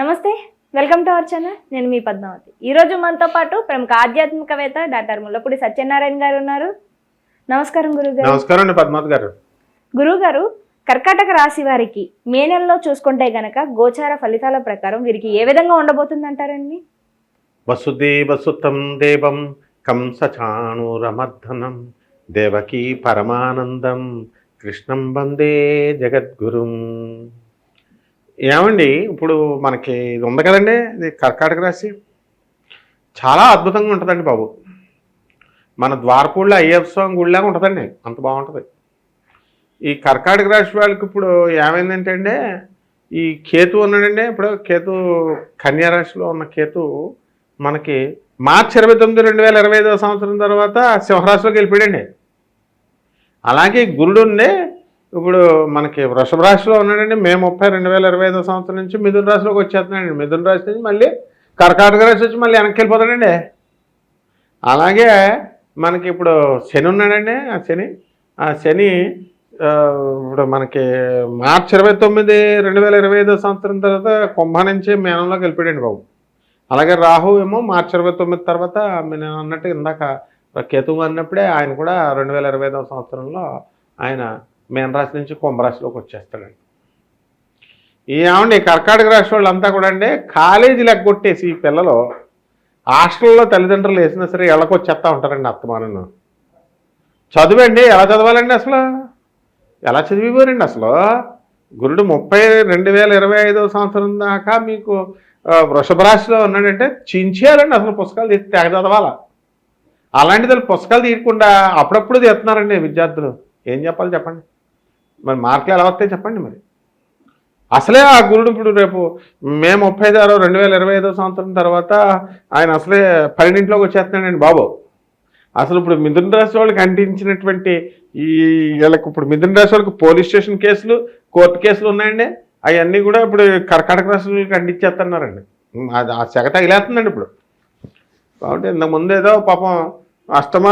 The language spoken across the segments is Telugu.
నమస్తే వెల్కమ్ టు అవర్ ఛానల్. నేను మీ పద్మావతి. ఈరోజు మనతో పాటు ప్రముఖ ఆధ్యాత్మికవేత్త డాక్టర్ ముల్లపూడి సత్యనారాయణ గారు ఉన్నారు. నమస్కారం గురుగారు. నమస్కారం పద్మావతి గారు. గురువు గారు కర్కాటక రాశి వారికి మే నెలలో చూసుకుంటే గనక గోచార ఫలితాల ప్రకారం వీరికి ఏ విధంగా ఉండబోతుంది అంటారండి వసుదేవసుతం దేవం కంసచాణూరమర్దనం దేవకీ పరమానందం కృష్ణం వందే జగద్గురుం. ఏమండి? ఇప్పుడు మనకి ఇది ఉంది కదండి ఇది కర్కాటక రాశి. చాలా అద్భుతంగా ఉంటుందండి బాబు. మన ద్వారపూడిలో అయ్యప్ప స్వామి గుడిలాగా ఉంటుందండి అంత బాగుంటుంది. ఈ కర్కాటక రాశి వాళ్ళకి ఇప్పుడు ఏమైందంటే అండి ఈ కేతు ఉన్నాడండి ఇప్పుడు కేతు కన్యారాశిలో ఉన్న కేతు మనకి మార్చి ఇరవై తొమ్మిది రెండు వేల ఇరవై ఐదవ సంవత్సరం తర్వాత సింహరాశిలోకి వెళ్ళిపోయాడండి. అలాగే గురుడుండే ఇప్పుడు మనకి వృషభ రాశిలో ఉన్నాడండి. మే ముప్పై రెండు వేల ఇరవై ఐదవ సంవత్సరం నుంచి మిథున రాశిలోకి వచ్చేస్తున్నాడండి. మిథున రాశి నుంచి మళ్ళీ కర్కాటక రాశి వచ్చి మళ్ళీ వెనక్కి వెళ్ళిపోతాడండి. అలాగే మనకి ఇప్పుడు శని ఉన్నాడండి. ఆ శని ఆ శని ఇప్పుడు మనకి మార్చి ఇరవై తొమ్మిది రెండు వేల ఇరవై ఐదో సంవత్సరం తర్వాత కుంభ నుంచి మేనంలోకి వెళ్ళిపోయాడండి బాబు. అలాగే రాహు ఏమో మార్చి ఇరవై తొమ్మిది తర్వాత నేను అన్నట్టు ఇందాక కేతువు అన్నప్పుడే ఆయన కూడా రెండు వేల ఇరవై ఐదవ సంవత్సరంలో ఆయన మీనరాశి నుంచి కుంభరాశిలోకి వచ్చేస్తాడండి. ఏమండి కర్కాటక రాశి వాళ్ళంతా కూడా అండి కాలేజీలు ఎగ్గొట్టేసి ఈ పిల్లలు హాస్టల్లో తల్లిదండ్రులు వేసినా సరే ఎళ్ళకొచ్చేస్తా ఉంటారండి అత్తమానను చదువండి ఎలా చదవాలండి అసలు? ఎలా చదివిపోరండి అసలు? గురుడు ముప్పై రెండు వేల ఇరవై ఐదవ సంవత్సరం దాకా మీకు వృషభ రాశిలో ఉన్నాడంటే చించేయాలండి అసలు పుస్తకాలు తీసి తెగ చదవాలా? అలాంటిది పుస్తకాలు తీయకుండా అప్పుడప్పుడు తీస్తున్నారండి విద్యార్థులు. ఏం చెప్పాలి చెప్పండి? మరి మార్కులు ఎలా వస్తాయి చెప్పండి మరి? అసలే ఆ గురుడు ఇప్పుడు రేపు మే ముప్పై ఆరో రెండు వేల ఇరవై ఐదో సంవత్సరం తర్వాత ఆయన అసలే పన్నెండింట్లోకి వచ్చేస్తున్నాడండి బాబు. అసలు ఇప్పుడు మిథున రాశి వాళ్ళకి అంటించినటువంటి ఈ వీళ్ళకి ఇప్పుడు మిథున రాశి వాళ్ళకి పోలీస్ స్టేషన్ కేసులు కోర్టు కేసులు ఉన్నాయండి. అవన్నీ కూడా ఇప్పుడు కర్కాటక రాశులకి అంటించేస్తున్నారండి. అది ఆ సెగ తగిలేస్తుందండి ఇప్పుడు. కాబట్టి ఇంతకుముందు ఏదో పాపం అష్టమ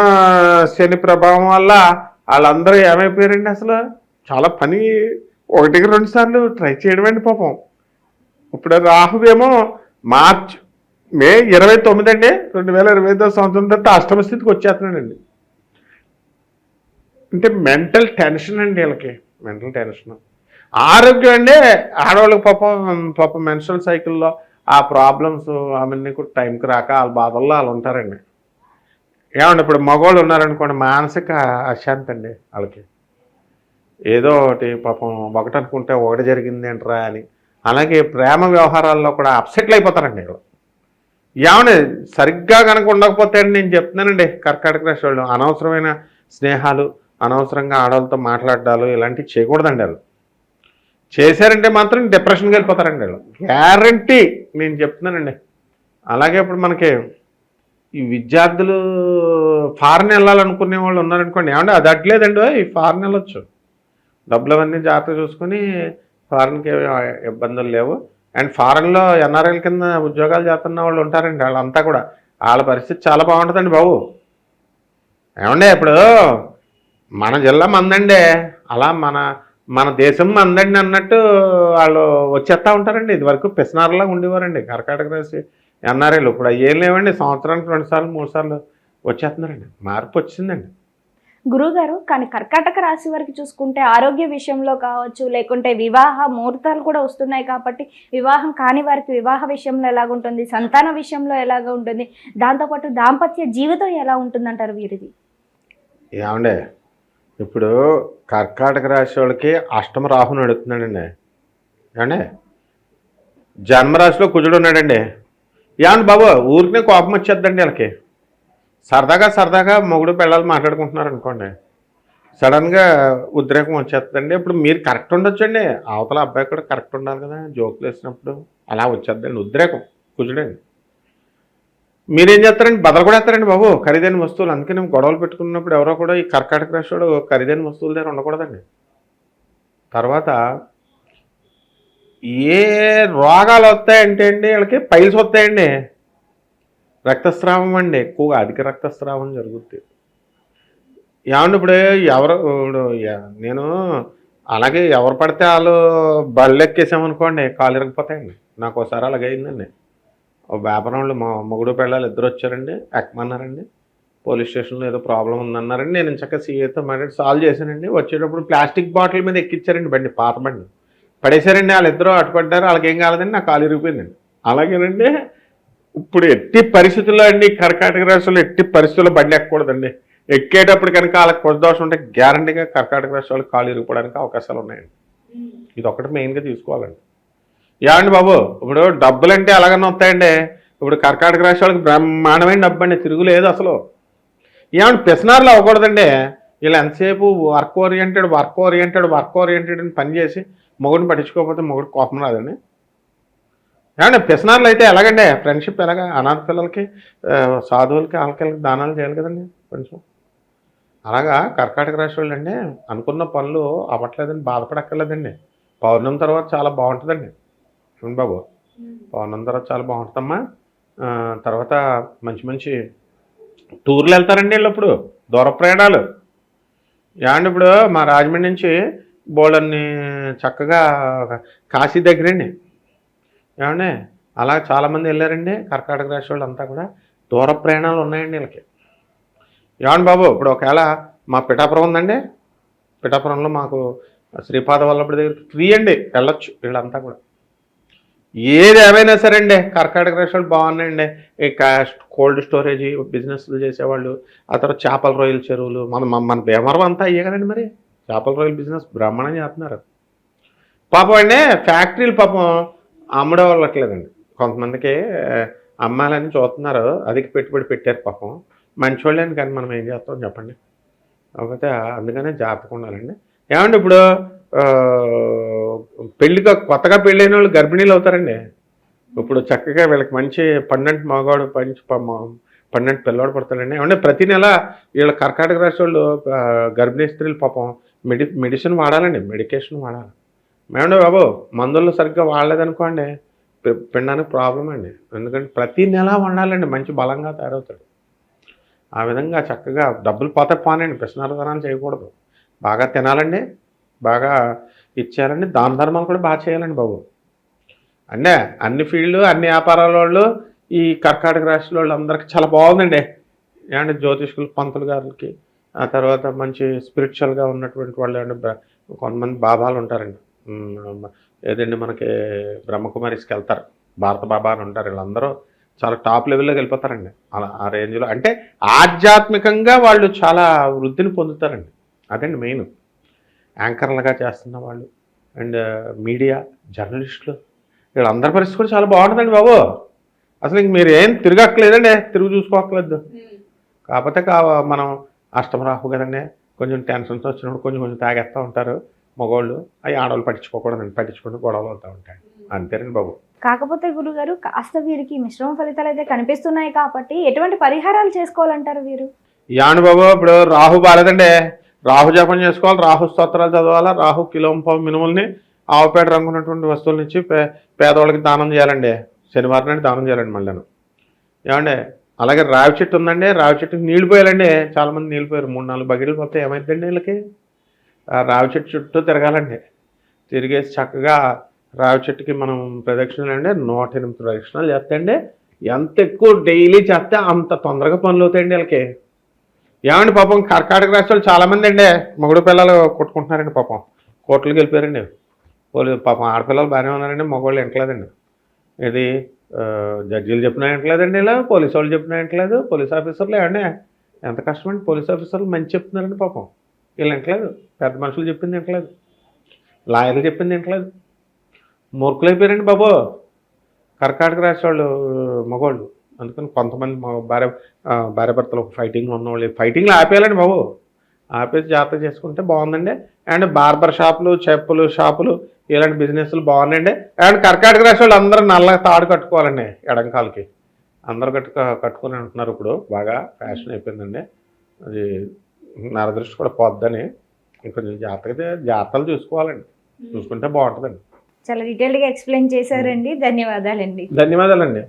శని ప్రభావం వల్ల వాళ్ళందరూ ఏమైపోయారండి అసలు? చాలా పని. ఒకటికి రెండు సార్లు ట్రై చేయడం అండి పాపం. ఇప్పుడు రాహువేమో మార్చ్ మే ఇరవై తొమ్మిది అండి. రెండు వేల ఇరవై ఐదో సంవత్సరం తర్వాత అష్టమ స్థితికి వచ్చేస్తున్నాడండి. అంటే మెంటల్ టెన్షన్ అండి వీళ్ళకి. Mental tension. ఆరోగ్యం అండి. ఆడవాళ్ళకి పాపం పాపం మెన్స్ట్రల్ సైకిల్లో ఆ ప్రాబ్లమ్స్ అవన్నీ కూడా టైంకి రాక వాళ్ళ బాధల్లో వాళ్ళు ఉంటారండి. ఏమండి ఇప్పుడు మగవాళ్ళు ఉన్నారనుకోండి మానసిక అశాంతి అండి వాళ్ళకి. ఏదో ఒకటి పాపం ఒకటి అనుకుంటే ఒకటి జరిగింది ఏంట్రా అని. అలాగే ప్రేమ వ్యవహారాల్లో కూడా అప్సెట్లు అయిపోతారండి వీళ్ళు. సరిగ్గా కనుక ఉండకపోతే అండి నేను చెప్తున్నానండి కర్కాటక రాశి వాళ్ళు. అనవసరమైన స్నేహాలు అనవసరంగా ఆడవాళ్ళతో మాట్లాడాలు ఇలాంటివి చేయకూడదండి వాళ్ళు. చేశారంటే మాత్రం డిప్రెషన్కి వెళ్ళిపోతారండి వాళ్ళు. గ్యారంటీ నేను చెప్తున్నానండి. అలాగే ఇప్పుడు మనకి ఈ విద్యార్థులు ఫారెన్ వెళ్ళాలనుకునే వాళ్ళు ఉన్నారనుకోండి. ఏమంటే అది అట్లేదండి ఈ ఫారెన్ వెళ్ళొచ్చు. డబ్బులు అవన్నీ జాగ్రత్త చూసుకొని ఫారెన్కి ఇబ్బందులు లేవు. అండ్ ఫారెన్లో ఎన్ఆర్ఐల కింద ఉద్యోగాలు చేస్తున్న వాళ్ళు ఉంటారండి వాళ్ళంతా కూడా. వాళ్ళ పరిస్థితి చాలా బాగుంటుందండి బాబు. ఏమండే ఇప్పుడు మన జిల్లా మందండి. అలా మన మన దేశం మందండి అన్నట్టు వాళ్ళు వచ్చేస్తూ ఉంటారండి. ఇదివరకు పిసినారులా ఉండేవారండి. కర్కాటక రాసి ఎన్ఆర్ఐలు. ఇప్పుడు అయ్యేం లేవండి. సంవత్సరానికి రెండు సార్లు మూడు సార్లు వచ్చేస్తున్నారండి. మార్పు వచ్చిందండి. గురువుగారు కానీ కర్కాటక రాశి వారికి చూసుకుంటే ఆరోగ్య విషయంలో కావచ్చు లేకుంటే వివాహ ముహూర్తాలు కూడా వస్తున్నాయి కాబట్టి వివాహం కాని వారికి వివాహ విషయంలో ఎలాగుంటుంది సంతాన విషయంలో ఎలాగ ఉంటుంది దాంతోపాటు దాంపత్య జీవితం ఎలా ఉంటుందంటారు వీరిది? ఏమండే ఇప్పుడు కర్కాటక రాశి వాళ్ళకి అష్టమ రాహు నడుస్తున్నాడండి ఏమండే? జన్మరాశిలో కుజుడు ఉన్నాడండి. ఏమండి బాబు ఊరికే కోపం వచ్చేద్దండి వాళ్ళకి. సరదాగా సరదాగా మొగుడు పిల్లలు మాట్లాడుకుంటున్నారు అనుకోండి. సడన్గా ఉద్రేకం వచ్చేస్తుందండి. ఇప్పుడు మీరు కరెక్ట్ ఉండొచ్చండి. అవతల అబ్బాయి కూడా కరెక్ట్ ఉండాలి కదా. జోకులు వేసినప్పుడు అలా వచ్చేద్దండి ఉద్రేకం. కుజుడండి. మీరేం చేస్తారండి? బదలు కూడా వేస్తారండి బాబు. ఖరీదైన వస్తువులు. అందుకే నేను గొడవలు పెట్టుకున్నప్పుడు ఎవరో కూడా ఈ కర్కాటక రాశివాడు ఖరీదైన వస్తువుల దగ్గర ఉండకూడదండి. తర్వాత ఏ రోగాలు వస్తాయంటే అండి వీళ్ళకి పైల్స్ వస్తాయండి. రక్తస్రావం అండి ఎక్కువగా అధిక రక్తస్రావం జరుగుద్ది. ఏమండి ఇప్పుడు ఎవరు నేను అలాగే ఎవరు పడితే వాళ్ళు బళ్ళెక్కేసామనుకోండి కాలు ఇరగపోతాయండి. నాకు ఒకసారి అలాగే అయిందండి. ఓ వ్యాపారం వాళ్ళు మా మొగుడు పెళ్ళాలు ఇద్దరు వచ్చారండి ఎక్కమన్నారండి పోలీస్ స్టేషన్లో ఏదో ప్రాబ్లం ఉందన్నారండి నేను ఇంచక్క సీఏతో మాట్లాడి సాల్వ్ చేశానండి. వచ్చేటప్పుడు ప్లాస్టిక్ బాటిల్ మీద ఎక్కించారండి బండి పాత బండి. పడేశారండి వాళ్ళిద్దరూ అటుపడ్డారు వాళ్ళకి ఏం కాలేదండి నా కాలు ఇరిగిపోయిందండి. అలాగేనండి ఇప్పుడు ఎట్టి పరిస్థితుల్లో అండి కర్కాటక రాష్ట్రంలో ఎట్టి పరిస్థితుల్లో బండి ఎక్కకూడదండి? ఎక్కేటప్పుడు కనుక వాళ్ళకి కొద్ది దోషం ఉంటే గ్యారంటీగా కర్కాటక రాష్ట్రాలు కాలు ఇరిగిపోవడానికి అవకాశాలు ఉన్నాయండి. ఇది ఒకటి మెయిన్గా తీసుకోవాలండి. ఏమండి బాబు ఇప్పుడు డబ్బులు అంటే ఎలాగన్నా వస్తాయండి. ఇప్పుడు కర్కాటక రాష్ట్రాలకు బ్రహ్మాండమైన డబ్బు అండి తిరుగులేదు అసలు. ఏమంటే పిసనార్లు అవ్వకూడదండి. వీళ్ళు ఎంతసేపు work oriented work oriented work oriented అని పని చేసి మొగుడిని పట్టించుకోకపోతే మొగుడు కోపం రాదండి. ఏమంటే పిసనార్లు అయితే ఎలాగండి? ఫ్రెండ్షిప్ ఎలాగ? అనాథ పిల్లలకి సాధువులకి వాళ్ళకి దానాలు చేయాలి కదండి కొంచెం. అలాగా కర్కాటక రాశి వాళ్ళు అండి అనుకున్న పనులు అవ్వట్లేదని బాధపడక్కర్లేదండి. పౌర్ణమి తర్వాత చాలా బాగుంటుందండి. చూడండి బాబు. పౌర్ణమి తర్వాత చాలా బాగుంటుందమ్మా. తర్వాత మంచి మంచి టూర్లు వెళ్తారండి వీళ్ళు ఇప్పుడు దూర ప్రయాణాలు. ఏమండి ఇప్పుడు మా రాజమండ్రి నుంచి బోళ్ళన్ని చక్కగా కాశీ దగ్గరండి. ఏమండి? అలా చాలామంది వెళ్ళారండి. కర్కాటక రాశి వాళ్ళు అంతా కూడా దూర ప్రయాణాలు ఉన్నాయండి వీళ్ళకి. ఏమండి బాబు ఇప్పుడు ఒకవేళ మా పిఠాపురం ఉందండి. పిఠాపురంలో మాకు శ్రీపాద వల్లభుడి దగ్గర ఫ్రీ అండి. వెళ్ళొచ్చు వీళ్ళంతా కూడా. ఏది ఏమైనా సరే అండి కర్కాటక రాష్ట్రాలు బాగున్నాయండి. ఈ కాస్ట్ కోల్డ్ స్టోరేజ్ బిజినెస్లు చేసేవాళ్ళు ఆ తర్వాత చేపల రొయ్యల చెరువులు మన మన- భీమవరం అంతా అయ్యే కదండి మరి. చేపల రొయ్యల బిజినెస్ బ్రాహ్మణం చేస్తున్నారు. పాపం అండి ఫ్యాక్టరీలు పాపం అమ్మడం వాళ్ళట్లేదండి కొంతమందికి అమ్మాలని చూస్తున్నారు అధిక పెట్టుబడి పెట్టారు పాపం. మంచోళ్ళని కానీ మనం ఏం చేస్తాం చెప్పండి. కాకపోతే అందుకనే జాగ్రత్తగా ఉండాలండి. ఏమండి ఇప్పుడు పెళ్ళిగా కొత్తగా పెళ్ళైన వాళ్ళు గర్భిణీలు అవుతారండి. ఇప్పుడు చక్కగా వీళ్ళకి మంచి పన్నెండు మగవాడు మంచి పన్నెండు పిల్లవాడు పడతాడండి. ఏమంటే ప్రతి నెల వీళ్ళ కర్కాటక రాష్ట్ర వాళ్ళు గర్భిణీ స్త్రీలు పాపం మెడి మెడిసిన్ వాడాలండి. మెడికేషన్ వాడాలి. మేడం బాబు మందులు సరిగ్గా వాడలేదనుకోండి పిండానికి ప్రాబ్లం అండి. ఎందుకంటే ప్రతి నెల వండాలండి మంచి బలంగా తయారవుతాడు. ఆ విధంగా చక్కగా డబ్బులు పోతే పోనండి పిసినారదనాలు చేయకూడదు. బాగా తినాలండి బాగా ఇచ్చేయాలండి దాన ధర్మాలు కూడా బాగా చేయాలండి బాబు. అంటే అన్ని ఫీల్డ్ అన్ని వ్యాపారాల వాళ్ళు ఈ కర్కాటక రాశి వాళ్ళు అందరికీ చాలా బాగుందండి. ఏమంటే జ్యోతిష్కులు పంతులు గారికి ఆ తర్వాత మంచి స్పిరిచువల్గా ఉన్నటువంటి వాళ్ళు కొంతమంది బాబాలు ఉంటారండి. ఏదండి మనకి బ్రహ్మకుమారిస్కి వెళ్తారు. భారత బాబా అని ఉంటారు వీళ్ళందరూ. చాలా టాప్ లెవెల్లోకి వెళ్ళిపోతారండి. అలా ఆ రేంజ్లో. అంటే ఆధ్యాత్మికంగా వాళ్ళు చాలా వృద్ధిని పొందుతారండి. అదండి మెయిన్. యాంకర్లుగా చేస్తున్న వాళ్ళు. అండ్ మీడియా జర్నలిస్టులు. వీళ్ళందరి పరిస్థితి కూడా చాలా బాగుంటుందండి బాబు. అసలు ఇంక మీరు ఏం తిరగక్కలేదండి తిరుగు చూసుకోక్కర్లేదు. కాకపోతే మనం అష్టమరాహు కదండి. కొంచెం టెన్షన్స్ వచ్చినప్పుడు కొంచెం కొంచెం తాగేస్తూ ఉంటారు. మగవాళ్ళు అవి ఆడవాళ్ళు పట్టించుకోకూడదండి పట్టించుకుంటూ గొడవలు అవుతూ ఉంటాయి. అంతేనండి బాబు. కాకపోతే గురుగారు కాస్త వీరికి మిశ్రమ ఫలితాలు అయితే కనిపిస్తున్నాయి కాబట్టి ఎటువంటి పరిహారాలు చేసుకోవాలంటారు వీరు? యాను బాబు ఇప్పుడు రాహు బాలేదండి. రాహు జపం చేసుకోవాలి రాహు స్తోత్రాలు చదవాలా రాహు కిలోంపావు మినుముల్ని ఆవుపేట రంగు ఉన్నటువంటి వస్తువుల నుంచి పే పేదవాళ్ళకి దానం చేయాలండి. శనివారం నాడు దానం చేయాలండి మళ్ళీ ఏమండి అలాగే రావి చెట్టు ఉందండి రావి చెట్టుకి నీళ్ళు పోయాలండి. చాలామంది నీళ్ళు పోయారు మూడు నాలుగు బకెట్లు పోతే ఏమైందండి వీళ్ళకి? రావి చెట్టు చుట్టూ తిరగాలండి. తిరిగేసి చక్కగా రావి చెట్టుకి మనం ప్రదక్షిణలు అండి నూట ఎనిమిది ప్రదక్షిణాలు చేస్తాయండి. ఎంత ఎక్కువ డైలీ చేస్తే అంత తొందరగా పనులు అవుతాయండి వీళ్ళకి. ఏమండి పాపం కర్కాటక రాష్ట్రాలు చాలామంది అండి మొగుడు పిల్లలు కొట్టుకుంటున్నారండి పాపం. కోర్టులకు వెళ్ళిపోయారండి. పోలీ పాపం ఆడపిల్లలు బాగానే ఉన్నారండి మగవాళ్ళు వింటలేదండి ఇది జడ్జీలు చెప్పినా వింటలేదండి ఇలా పోలీసు వాళ్ళు చెప్పినా వింటలేదు పోలీస్ ఆఫీసర్లు ఏమండి ఎంత కష్టమండి పోలీస్ ఆఫీసర్లు మంచి చెప్తున్నారండి పాపం. వీళ్ళు వింటలేదు పెద్ద మనుషులు చెప్పింది వింటలేదు లాయర్లు చెప్పింది వింటలేదు అయిపోయారండి బాబు. కర్కాటక రాశి వాళ్ళు మగవాళ్ళు. అందుకని కొంతమంది భార్య ఆ, భార్య భర్తలు ఫైటింగ్ ఉన్నవాళ్ళు. ఫైటింగ్లు ఆపేయాలండి బాబు. ఆపేసి జాగ్రత్త చేసుకుంటే బాగుందండి. అండ్ బార్బర్ షాపులు చెప్పులు షాపులు ఇలాంటి బిజినెస్లు బాగున్నాయండి. అండ్ కర్కాటక రాశి వాళ్ళు అందరూ నల్ల తాడు కట్టుకోవాలండి ఎడంకాలకి. అందరూ కట్టుకో కట్టుకొని అంటున్నారు ఇప్పుడు. బాగా ఫ్యాషన్ అయిపోయిందండి. అది నరదృష్టి కూడా పోద్దని. కొంచెం జాగ్రత్తగా జాగ్రత్తలు చూసుకోవాలండి. చూసుకుంటే బాగుంటుందండి. చాలా డీటెయిల్గా ఎక్స్ప్లెయిన్ చేశారండి. ధన్యవాదాలండి. ధన్యవాదాలండి.